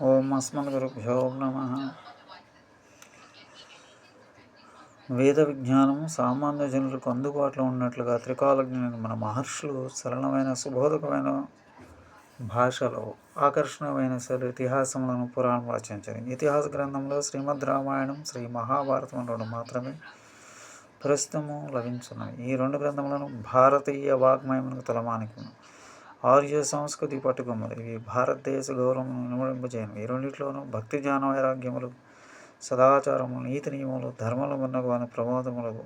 ఓం అస్మద్గురుభ్యో నమ. వేద విజ్ఞానం సామాన్య జనులకు అందుబాటులో ఉన్నట్లుగా త్రికాలజ్ఞులైన మన మహర్షులు సరళమైన సుబోధకమైన భాషలో ఆకర్షణమైన శైలి ఇతిహాసములను పురాణం రచించారు ఇతిహాస గ్రంథంలో శ్రీమద్ రామాయణం శ్రీ మహాభారతం రెండు మాత్రమే ప్రస్తుతము లభించున్నాయి ఈ రెండు గ్రంథములను భారతీయ వాగ్మయములకు తలమానికున్నాయి ఆర్య సంస్కృతి పట్టుకొమ్మలు. ఇవి భారతదేశ గౌరవం నిమడింపజేయను ఈ రెండింటిలోనూ భక్తి జ్ఞాన వైరాగ్యములు సదాచారము నీతి నియమములు ధర్మలు ఉన్నగు అని ప్రమోదములకు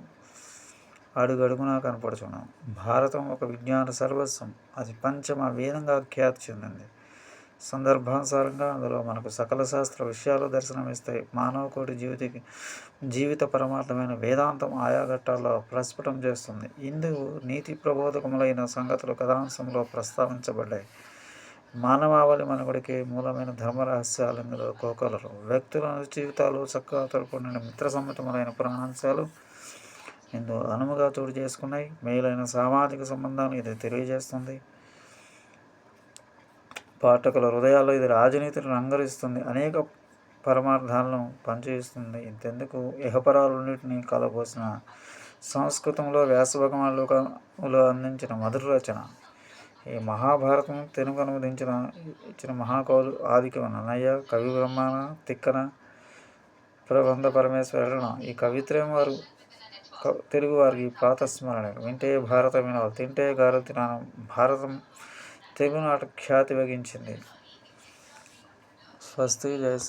అడుగడుగునా కనపడుచున్నాం. భారతం ఒక విజ్ఞాన సర్వస్వం. అది పంచమ వేదంగా ఖ్యాతి చెందింది. సందర్భానుసారంగా అందులో మనకు సకల శాస్త్ర విషయాలు దర్శనమిస్తాయి. మానవ కోటి జీవితకి జీవిత పరమార్థమైన వేదాంతం ఆయా ఘట్టాల్లో ప్రస్ఫుటం చేస్తుంది. ఇందుకు నీతి ప్రబోధకములైన సంగతులు కథాంశంలో ప్రస్తావించబడ్డాయి. మానవావళి మనుగడికి మూలమైన ధర్మ రహస్యాలు ఇందులో కోకలరు. వ్యక్తుల జీవితాలు చక్కగా తోడ్పడిన మిత్ర సమ్మతములైన ప్రాణాంశాలు ఇందులో అనుముగా చోటు చేసుకున్నాయి. మేలైన సామాజిక సంబంధాలు ఇది తెలియజేస్తుంది. పాఠకుల హృదయాల్లో ఇది రాజనీతిని రంగరిస్తుంది అనేక పరమార్థాలను పనిచేస్తుంది. ఇంతెందుకు ఇహపరాలన్నింటినీ కలబోసిన సంస్కృతంలో వ్యాసభగములో అందించిన మధుర రచన ఈ మహాభారతం తెలుగు అనువదించిన ఇచ్చిన మహాకవులు ఆదికవి నన్నయ్య కవి బ్రహ్మాన తిక్కన ప్రబంధ పరమేశ్వరులను ఈ కవిత్రయం వారు తెలుగు వారికి ప్రాతస్మరణ వింటే భారత వినాలి తింటే గారు తినాను భారతం తెలుగునాట ఖ్యాతి వహించింది స్వస్తి జయశ్రీ